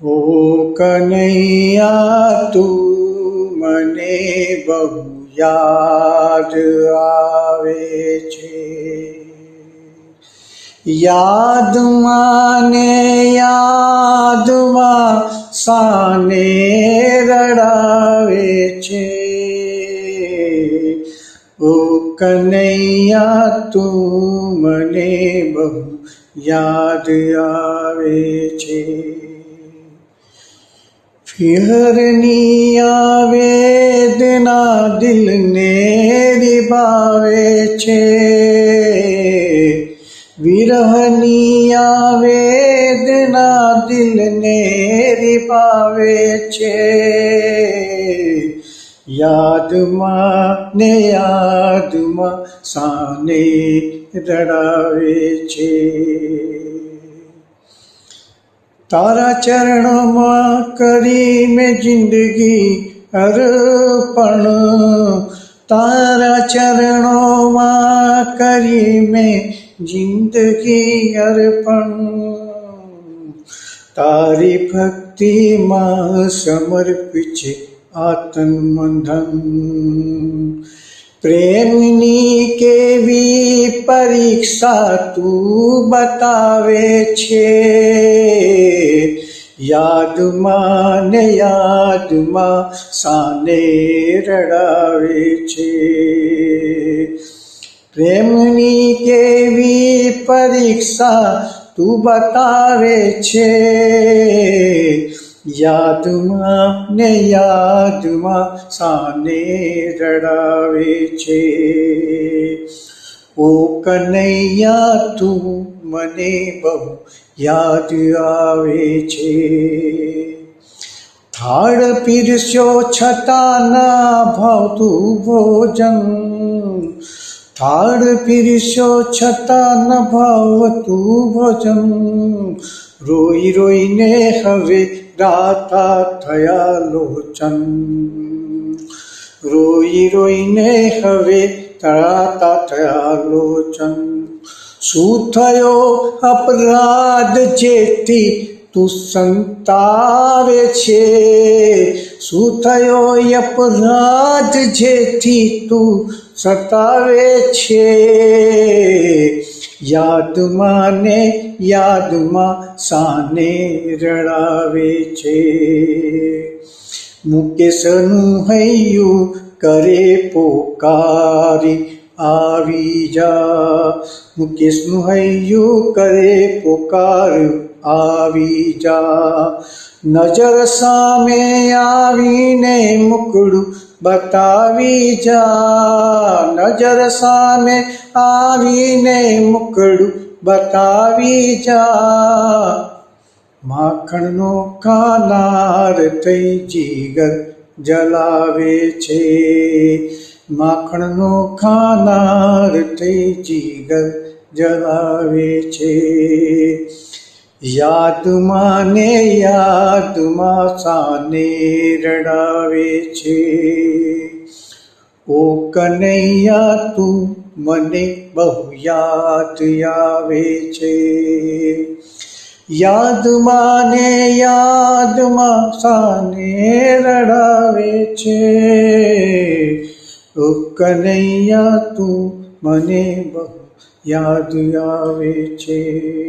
ઓ કનૈયા તું મને બહુ યાદ આવે છે યાદમાં ને યાદમાં સાને રડાવે છે ઓ કનૈયા તું મને બહુ યાદ આવે છે ફિહરની આ વેદના દિલને રિબાવે છે. વિરહની આ વેદના દિલને રિબાવે છે. યાદમાં ને યાદમાં સાને રડાવે છે. તારા ચરણોમાં કરી મેં જિંદગી અર્પણ. તારા ચરણોમાં કરી મેં જિંદગી અર્પણ. તારી ભક્તિમાં સમર્પિત છે આતન મંધન પ્રેમની કેવી પરીક્ષા તું બતાવે છે? યાદમાં ને યાદમાં સાને રડાવે છે. પ્રેમની કેવી પરીક્ષા તું બતાવે છે? યાદમાં ને યાદમાં સાને રડાવે છે. ઓ કનૈયા, તું મને બહુ યાદ આવે છે. થાળ પીરસ્યો છતાં ના ભાવતું ભોજન. થાળ પીરસ્યો છતાં ન ભાવતું ભોજન. રોઈ રોઈને હવે રાતા થયા લોચન. રોઈ રોઈને હવે તળાતા થયા લોચન. શું થયો અપરાધ જેથી તું સંતાવે છે? શું થયો અપરાધ જેથી તું સતાવે છે? યાદમાં ને યાદમાં સાને રડાવે છે. મુકેશનું હૈયું કરે પોકારી આવી જા મુકેશનું હૈયું કરે પોકાર આવી જા નજર સામે આવીને મુકડું બતાવી જા નજર સામે આવીને મુકડું બતાવી જા માખણનો ખાનાર થઈ જીગર જલાવે છે માખણનો ખાનાર જીગર જલાવે છે. યાદમાં ને યાદમાં સાને રડાવે છે. ઓ કનૈયા, તું મને બહુ યાદ આવે છે. યાદમાં ને યાદમાં સાને રડાવે છે. ઓ કનૈયા તું મને બહુ યાદ આવે છે.